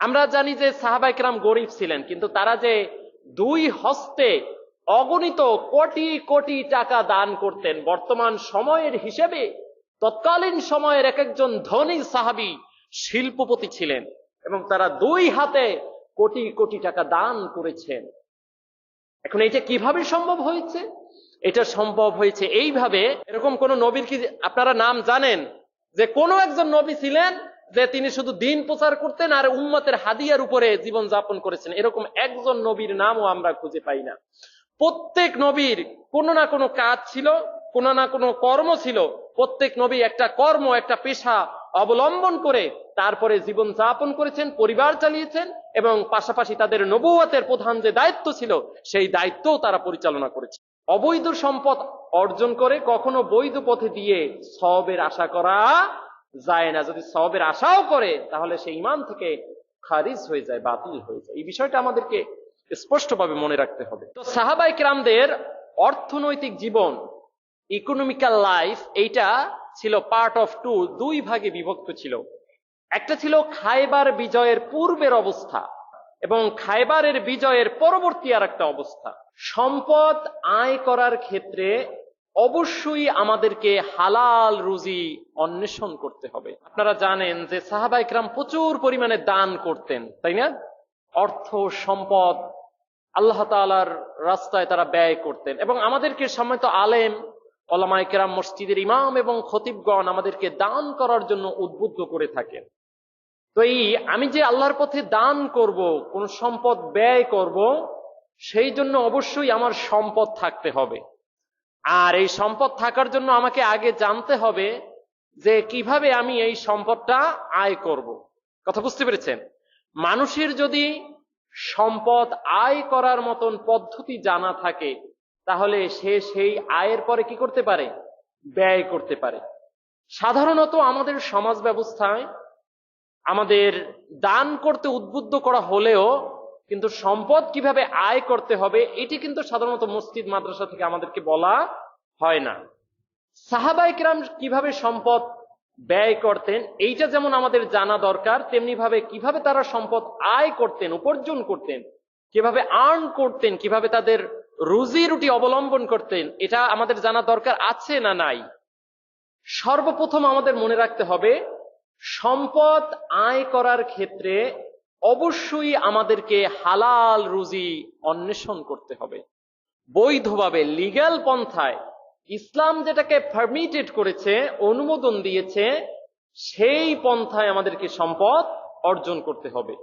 আমরা জানি যে সাহাবাইকরাম গরিব ছিলেন, কিন্তু তারা যে দুই হস্তে অগণিত কোটি কোটি টাকা দান করতেন, বর্তমান সময়ের হিসেবে তৎকালীন সময়ের এক একজন ধনী সাহাবি শিল্পপতি ছিলেন এবং তারা দুই হাতে কোটি কোটি টাকা দান করেছেন। এখন এটা কীভাবে সম্ভব হয়েছে? এটা সম্ভব হয়েছে এইভাবে, এরকম কোন নবীর কি আপনারা নাম জানেন? যে কোন একজন নবী ছিলেন যে তিনি শুধু দিন প্রচার করতেন আর উম্মতের হাদিয়ার উপরে জীবন যাপন করেছেন। এরকম একজন নবীর নামও আমরা খুঁজে পাই না। প্রত্যেক নবীর কোনো না কোনো কাজ ছিল, কোনো না কোনো কর্ম ছিল। প্রত্যেক নবী একটা কর্ম, একটা পেশা অবলম্বন করে তারপরে জীবন যাপন করেছেন, পরিবার চালিয়েছেন এবং পাশাপাশি তাদের নবুয়াতের প্রধান যে দায়িত্ব ছিল, সেই দায়িত্বও তারা পরিচালনা করেছে। অবৈধ সম্পদ অর্জন করে কখনো বৈধ পথে দিয়ে সবের আশা করা যায় না যদি সবের আশাও করে, তাহলে সে ইমান থেকে খারিজ হয়ে যায়, বাতিল হয়ে যায়। এই বিষয়টা আমাদেরকে স্পষ্টভাবে মনে রাখতে হবে। তো সাহাবাই কিরামদের অর্থনৈতিক জীবন ইকোনমিক্যাল লাইফ এইটা ছিল পার্ট অফ টু দুই ভাগে বিভক্ত ছিল। একটা ছিল খাইবার বিজয়ের পূর্বের অবস্থা এবং খাইবারের বিজয়ের পরবর্তী আর একটা অবস্থা। সম্পদ আয় করার ক্ষেত্রে অবশ্যই আমাদেরকে হালাল রুজি অন্বেষণ করতে হবে। আপনারা জানেন যে সাহাবা ইকরাম প্রচুর পরিমাণে দান করতেন, তাই না? অর্থ, সম্পদ আল্লাহ তালার রাস্তায় তারা ব্যয় করতেন। এবং আমাদেরকে সম্মানিত আলেম, ওলামা ইকরাম মসজিদের ইমাম এবং খতিবগণ আমাদেরকে দান করার জন্য উদ্বুদ্ধ করে থাকেন। তো এই আমি যে আল্লাহর পথে দান করব, কোন সম্পদ ব্যয় করব, সেই জন্য অবশ্যই আমার সম্পদ থাকতে হবে। আর এই সম্পদ থাকার জন্য আমাকে আগে জানতে হবে যে কীভাবে আমি এই সম্পদটা আয় করব। কথা বুঝতে পেরেছেন? মানুষের যদি সম্পদ আয় করার মতন পদ্ধতি জানা থাকে, তাহলে সে সেই আয়ের পরে কি করতে পারে? ব্যয় করতে পারে। সাধারণত আমাদের সমাজ ব্যবস্থায় আমাদের দান করতে উদ্বুদ্ধ করা হলেও কিন্তু সম্পদ কীভাবে আয় করতে হবে, এটি কিন্তু সাধারণত মসজিদ, মাদ্রাসা থেকে আমাদেরকে বলা হয় না। সাহাবাই কিরাম কীভাবে সম্পদ ব্যয় করতেন, এইটা যেমন আমাদের জানা দরকার তেমনি ভাবে কীভাবে তারা সম্পদ আয় করতেন, উপার্জন করতেন, কীভাবে আর্ন করতেন, কীভাবে তাদের রুজি রুটি অবলম্বন করতেন, এটা আমাদের জানা দরকার আছে না নাই? সর্বপ্রথম আমাদের মনে রাখতে হবে, সম্পদ আয় করার ক্ষেত্রে অবশ্যই আমাদেরকে হালাল রুজি অন্বেষণ করতে হবে। বৈধভাবে লিগ্যাল পন্থায় ইসলাম যেটাকে পারমিটেড করেছে, অনুমোদন দিয়েছে, সেই পন্থায় আমাদেরকে সম্পদ অর্জন করতে হবে।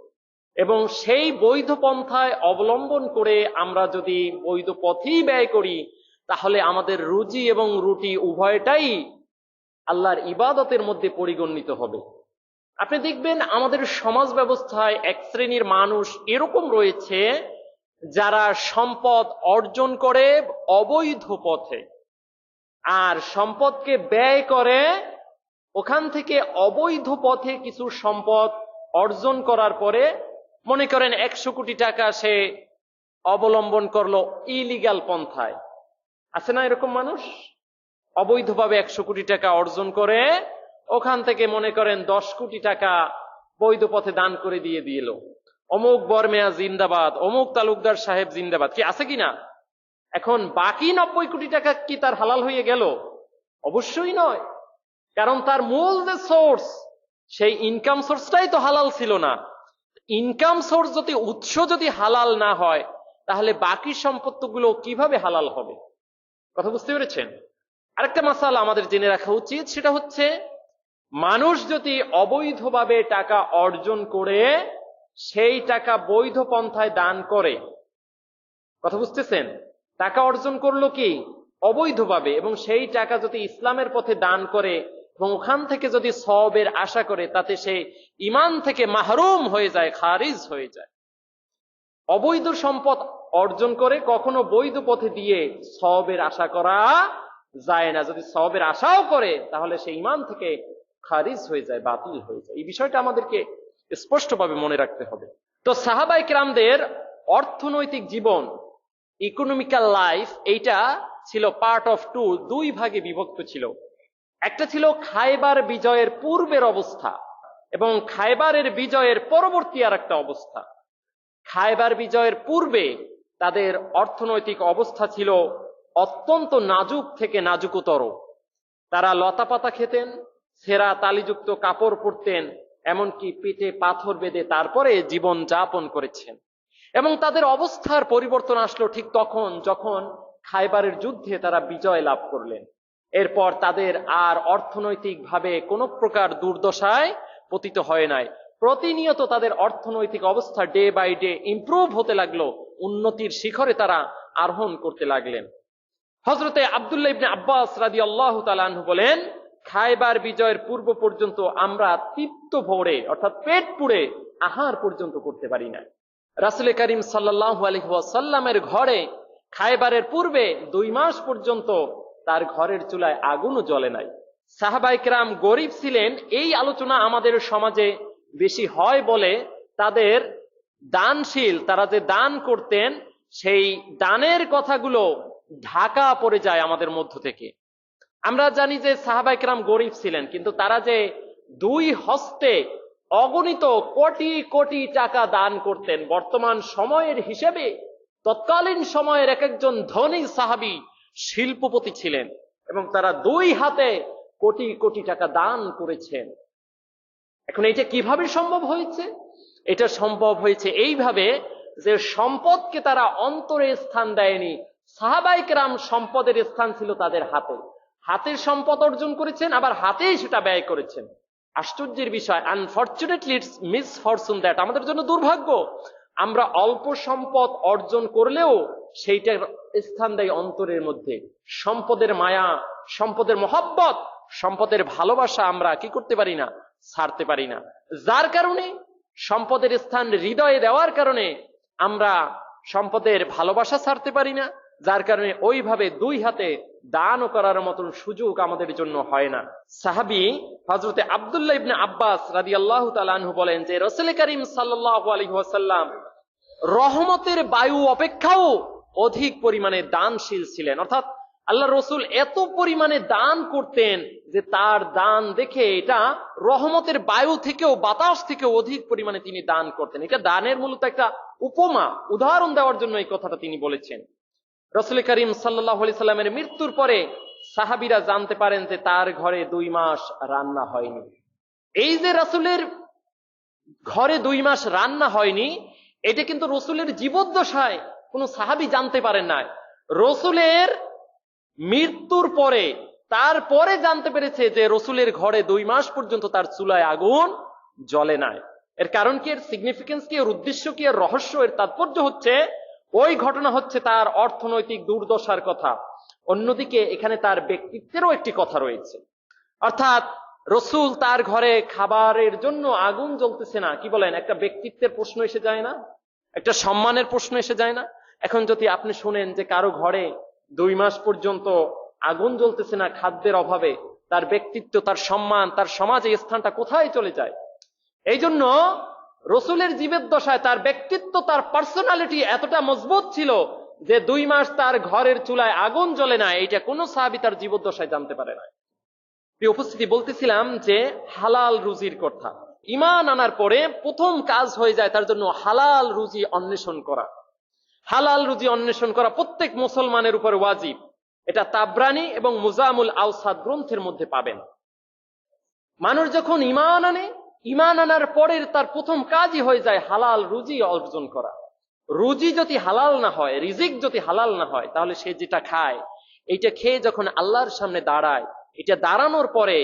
এবং সেই বৈধ পন্থায় অবলম্বন করে আমরা যদি বৈধ পথেই ব্যয় করি, তাহলে আমাদের রুজি এবং রুটি উভয়টাই আল্লাহর ইবাদতের মধ্যে পরিগণিত হবে। আপনি দেখবেন আমাদের সমাজ ব্যবস্থায় এক শ্রেণির মানুষ এরকম রয়েছে যারা সম্পদ অর্জন করে অবৈধ পথে আর সম্পদকে ব্যয় করে ওখান থেকে অবৈধ পথে কিছু সম্পদ অর্জন করার পরে মনে করেন একশো কোটি টাকা সে অবলম্বন করল ইলিগাল পন্থায়। আছে না এরকম মানুষ? অবৈধভাবে একশো কোটি টাকা অর্জন করে ওখান থেকে মনে করেন দশ কোটি টাকা বৈধ পথে দান করে দিয়ে দিল অমুক বরমেয়া জিন্দাবাদ, অমুক তালুকদার সাহেব জিন্দাবাদ। কি আছে কিনা? এখন বাকি নব্বই কোটি টাকা কি তার হালাল হয়ে গেল? অবশ্যই নয়। কারণ তার মূল যে সোর্স সেই ইনকাম সোর্সটাই তো হালাল ছিল না। ইনকাম সোর্স যদি, উৎস যদি হালাল না হয়, তাহলে বাকি সম্পত্তিগুলো কীভাবে হালাল হবে? কথা বুঝতে পেরেছেন? আরেকটা মাসালা আমাদের জেনে রাখা উচিত, সেটা হচ্ছে মানুষ যদি অবৈধভাবে টাকা অর্জন করে, সেই টাকা বৈধ পন্থায় দান করে। কথা বুঝতেছেন? টাকা অর্জন করল কি? অবৈধভাবে। এবং সেই টাকা যদি ইসলামের পথে দান করে এবং ওখান থেকে যদি সবের আশা করে, তাতে সে ইমান থেকে মাহরুম হয়ে যায়, খারিজ হয়ে যায়। অবৈধ সম্পদ অর্জন করে কখনো বৈধ পথে দিয়ে সবের আশা করা যায় না। যদি সবের আশাও করে, তাহলে সে ইমান থেকে খারিজ হয়ে যায়, বাতিল হয়ে যায়। এই বিষয়টা আমাদেরকে স্পষ্টভাবে মনে রাখতে হবে। তো সাহাবাই ক্রামদের অর্থনৈতিক জীবন ইকোনমিক্যাল লাইফ এইটা ছিল পার্ট অফ টু দুই ভাগে বিভক্ত ছিল। একটা ছিল খাইবার বিজয়ের পূর্বের অবস্থা এবং খাইবারের বিজয়ের পরবর্তী আর একটা অবস্থা। খাইবার বিজয়ের পূর্বে তাদের অর্থনৈতিক অবস্থা ছিল অত্যন্ত নাজুক থেকে নাজুকতর। তারা লতাপাতা খেতেন সেরা তালিযুক্ত কাপড় পরতেন, এমনকি পেটে পাথর বেঁধে তারপরে জীবন যাপন করেছেন। এবং তাদের অবস্থার পরিবর্তন আসলো ঠিক তখন যখন খাইবারের যুদ্ধে তারা বিজয় লাভ করলেন। এরপর তাদের আর অর্থনৈতিকভাবে কোনো প্রকার দুর্দশায় পতিত হয় নাই। প্রতিনিয়ত তাদের অর্থনৈতিক অবস্থা ডে বাই ডে ইমপ্রুভ হতে লাগল, উন্নতির শিখরে তারা আরোহণ করতে লাগলেন। হজরতে আবদুল্লাহ ইবনে আব্বাস রাদি আল্লাহ তালাহ বলেন খাইবার বিজয়ের পূর্ব পর্যন্ত আমরা তৃপ্ত ভোরে, অর্থাৎ পেট পুড়ে, আহার পর্যন্ত করতে পারি না। রাসুল করিম সাল্লাহ আলহাসাল্লামের ঘরে খাইবারের পূর্বে দুই মাস পর্যন্ত তার ঘরের চুলায় আগুনও জ্বলে নাই। সাহাবাইকরাম গরিব ছিলেন, এই আলোচনা আমাদের সমাজে বেশি হয় বলে তাদের দানশীল, তারা যে দান করতেন, সেই দানের কথাগুলো ঢাকা পড়ে যায় আমাদের মধ্য থেকে। আমরা জানি যে সাহাবাইকরাম গরিব ছিলেন, কিন্তু তারা যে দুই হস্তে অগণিত কোটি কোটি টাকা দান করতেন, বর্তমান সময়ের হিসেবে তৎকালীন সময়ের এক একজন ধনী সাহাবি শিল্পপতি ছিলেন এবং তারা দুই হাতে কোটি কোটি টাকা দান করেছেন। এখন এটা কীভাবে সম্ভব হয়েছে? এটা সম্ভব হয়েছে এইভাবে যে সম্পদকে তারা অন্তরে স্থান দেয়নি সাহাবাইকরাম সম্পদের স্থান ছিল তাদের হাতে। হাতের সম্পদ অর্জন করেছেন, আবার হাতেই সেটা ব্যয় করেছেন। আশ্চর্যের বিষয় unfortunately it's misfortune that আমাদের জন্য দুর্ভাগ্য। আমরা অল্প সম্পদ অর্জন করলেও সেইটার স্থান দেয় অন্তরের মধ্যে। সম্পদের মায়া, সম্পদের মহব্বত, সম্পদের ভালোবাসা আমরা কি করতে পারি না? ছাড়তে পারি না। যার কারণে, সম্পদের স্থান হৃদয়ে দেওয়ার কারণে আমরা সম্পদের ভালোবাসা ছাড়তে পারি না। যার কারণে ওইভাবে দুই হাতে দানও করার মতন সুযোগ আমাদের জন্য হয় না। সাহাবি হজরতে আবদুল্লাহ ইবনে আব্বাস রাদি আল্লাহ তালু বলেন যে, রসুল করিম সাল্লাহ আলী ওয়াসাল্লাম রহমতের বায়ু অপেক্ষাও অধিক পরিমাণে দানশীল ছিলেন। অর্থাৎ আল্লাহ রসুল এত পরিমাণে দান করতেন যে তার দান দেখে এটা রহমতের বায়ু থেকেও, বাতাস থেকেও অধিক পরিমাণে তিনি দান করতেন। এটা দানের মূলত একটা উপমা। উদাহরণ দেওয়ার জন্য এই কথাটা তিনি বলেছেন। রসুল করিম সাল্লাহ সাল্লামের মৃত্যুর পরে সাহাবিরা জানতে পারেন যে তার ঘরে দুই মাস রান্না হয়নি। এই যে রসুলের ঘরে দুই মাস রান্না হয়নি, এটা কিন্তু রসুলের জীবদ্দশায় কোনো সাহাবি জানতে পারেন নাই। রসুলের মৃত্যুর পরে, তারপরে জানতে পেরেছে যে রসুলের ঘরে দুই মাস পর্যন্ত তার চুলায় আগুন জ্বলে নাই। এর কারণ কি, এর সিগনিফিকেন্স কি, এর উদ্দেশ্য কি, এর রহস্য, এর তাৎপর্য হচ্ছে ওই ঘটনা হচ্ছে তার অর্থনৈতিক দুর্দশার কথা। অন্যদিকে এখানে তার ব্যক্তিত্বেরও একটি কথা রয়েছে। অর্থাৎ রসুল তার ঘরে খাবারের জন্য আগুন জ্বলতেছে না, কি বলেন? একটা ব্যক্তিত্বের প্রশ্ন এসে যায় না? একটা সম্মানের প্রশ্ন এসে যায় না? এখন যদি আপনি শুনেন যে কারও ঘরে দুই মাস পর্যন্ত আগুন জ্বলতেছে না খাদ্যের অভাবে, তার ব্যক্তিত্ব, তার সম্মান, তার সমাজে স্থানটা কোথায় চলে যায়? এই জন্য রসুলের জীবের দশায় তার ব্যক্তিত্ব, তার পার্সোনালিটি এতটা মজবুত ছিল যে দুই মাস তার ঘরের চুলায় আগুন জ্বলে না, এইটা কোনো সাহাবি তার জীবদ্দশায় জানতে পারে না প্রিয় উপস্থিতি, বলতেছিলাম যে হালাল রুজির কথা। ইমান আনার পরে প্রথম কাজ হয়ে যায় তার জন্য হালাল রুজি অন্বেষণ করা। হালাল রুজি অন্বেষণ করা প্রত্যেক মুসলমানের উপর ওয়াজিব। এটা তাবরানি এবং মুজামুল আউসাদ গ্রন্থের মধ্যে পাবেন। মানুষ যখন ইমান আনে ইমান আনার পরের তার প্রথম কাজই হয়ে যায় হালাল রুজি অর্জন করা। রুজি যদি হালাল না হয়, রিজিক যদি হালাল না হয়, তাহলে সে যেটা খায়, এইটা খেয়ে যখন আল্লাহর সামনে দাঁড়ায়, এটা দাঁড়ানোর পরে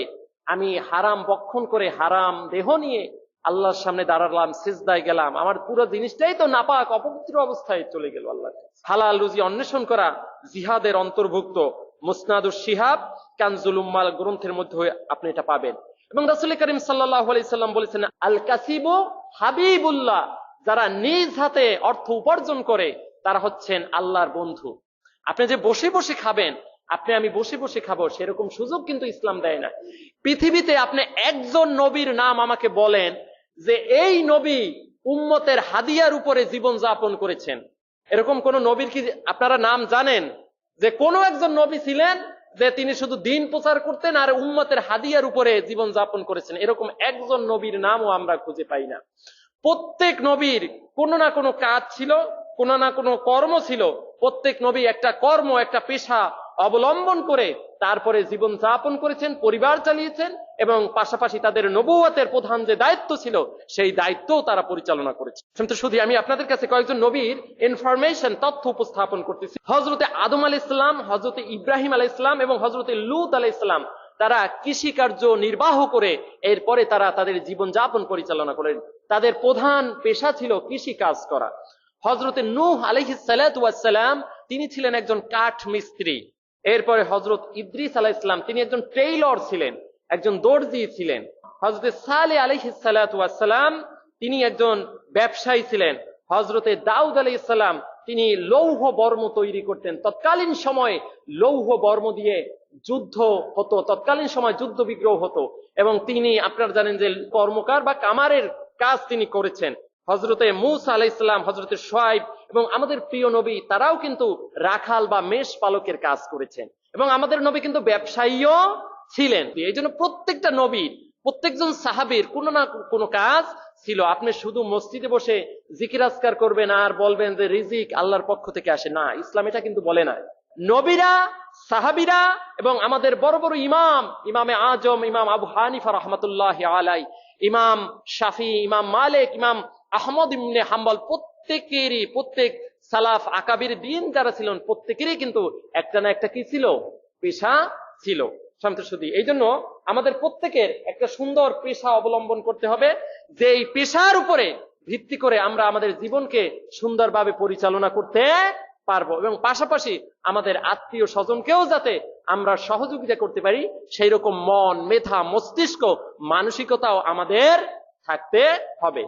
আমি হারাম বক্ষণ করে হারাম দেহ নিয়ে আল্লাহর সামনে দাঁড়ালাম, সিজদায় গেলাম, আমার পুরো জিনিসটাই তো নাপাক, অপবিত্র অবস্থায় চলে গেল আল্লাহ হালাল রুজি অন্বেষণ করা জিহাদের অন্তর্ভুক্ত মুসনাদুর শিহাব, কানজুল উম্মাল গ্রন্থের মধ্যে আপনি এটা পাবেন। এবং রাসুল করিম সাল্লাহ সাল্লাম বলেছেন আল কাসিব হাবিবুল্লাহ যারা নিজ হাতে অর্থ উপার্জন করে, তারা হচ্ছেন আল্লাহর বন্ধু। আপনি যে বসে বসে খাবেন, আপনি আমি বসে বসে খাব, সেরকম সুযোগ কিন্তু ইসলাম দেয় না। পৃথিবীতে আপনি একজন নবীর নাম আমাকে বলেন, যে এই নবী উম্মতের হাদিয়ার উপরে জীবন যাপন করেছেন। এরকম কোন নবীর কি আপনারা নাম জানেন? যে কোন একজন নবী ছিলেন যে তিনি শুধু দিন প্রচার করতেন আর উম্মতের হাদিয়ার উপরে জীবন যাপন করেছেন। এরকম একজন নবীর নামও আমরা খুঁজে পাই না। প্রত্যেক নবীর কোনো না কোনো কাজ ছিল, কোন না কোনো কর্ম ছিল। প্রত্যেক নবী একটা কর্ম, একটা পেশা অবলম্বন করে তারপরে জীবন যাপন করেছেন, পরিবার চালিয়েছেন এবং পাশাপাশি তাদের নবুয়তের প্রধান যে দায়িত্ব ছিল, সেই দায়িত্বও তারা পরিচালনা করেছে কিন্তু শুধু আমি আপনাদের কাছে কয়েকজন নবীর ইনফরমেশন তথ্য উপস্থাপন করতেছি। হজরতে আদম আল ইসলাম হজরতে ইব্রাহিম আলাহ ইসলাম এবং হজরতে লুত আলাহ ইসলাম তারা কৃষি কার্য নির্বাহ করে এরপরে তারা তাদের জীবন যাপন পরিচালনা করেন তাদের প্রধান পেশা ছিল কৃষি কাজ করা। হজরতে নূহ আলহিসাল্লাম তিনি ছিলেন একজন কাঠ মিস্ত্রি এরপরে হজরত ইদ্রিস আলাহ ইসলাম তিনি একজন ট্রেইলর ছিলেন, একজন দর্জি ছিলেন। হজরতে সালে আলহিসাল্লাম তিনি একজন ব্যবসায়ী ছিলেন। হজরতে দাউদ আলাই ইসলাম তিনি লৌহ বর্ম তৈরি করতেন। তৎকালীন সময়ে লৌহ বর্ম দিয়ে যুদ্ধ হতো, তৎকালীন সময় যুদ্ধ বিগ্রহ হতো, এবং তিনি, আপনারা জানেন যে কর্মকার বা কামারের কাজ তিনি করেছেন। হজরতে মুসা আলাহ ইসলাম হজরতে সোয়াইব এবং আমাদের প্রিয় নবী, তারাও কিন্তু রাখাল বা মেষ পালকের কাজ করেছেন। এবং আমাদের নবী কিন্তু ব্যবসায়ীও ছিলেন। এই জন্য প্রত্যেকটা নবীর প্রত্যেকজন সাহাবীর কোনো না কোনো কাজ ছিল। আপনি শুধু মসজিদে বসে জিকির আজকার করবেন আর বলবেন যে রিজিক আল্লাহর পক্ষ থেকে আসে। না, ইসলাম এটা কিন্তু বলে না। নবীরা, সাহাবিরা এবং আমাদের বড় বড় ইমাম, ইমামে আজম, ইমাম আবু হানিফা রহমতুল্লাহ আলাই ইমাম শাফি, ইমাম মালিক, ইমাম আহমদ ইমনে হাম্বল প্রত্যেকেরই, প্রত্যেক সালাফ আকাবির দিন যারা ছিলেন, প্রত্যেকেরই কিন্তু একটা না একটা কি ছিল? পেশা ছিল। সন্তোষী এই জন্য আমাদের প্রত্যেকের একটা সুন্দর পেশা অবলম্বন করতে হবে, যে এই পেশার উপরে ভিত্তি করে আমরা আমাদের জীবনকে সুন্দরভাবে পরিচালনা করতে পারব। এবং পাশাপাশি আমাদের আত্মীয় স্বজনকেও যাতে আমরা সহযোগিতা করতে পারি সেই রকম মন, মেধা, মস্তিষ্ক, মানসিকতাও আমাদের থাকতে হবে।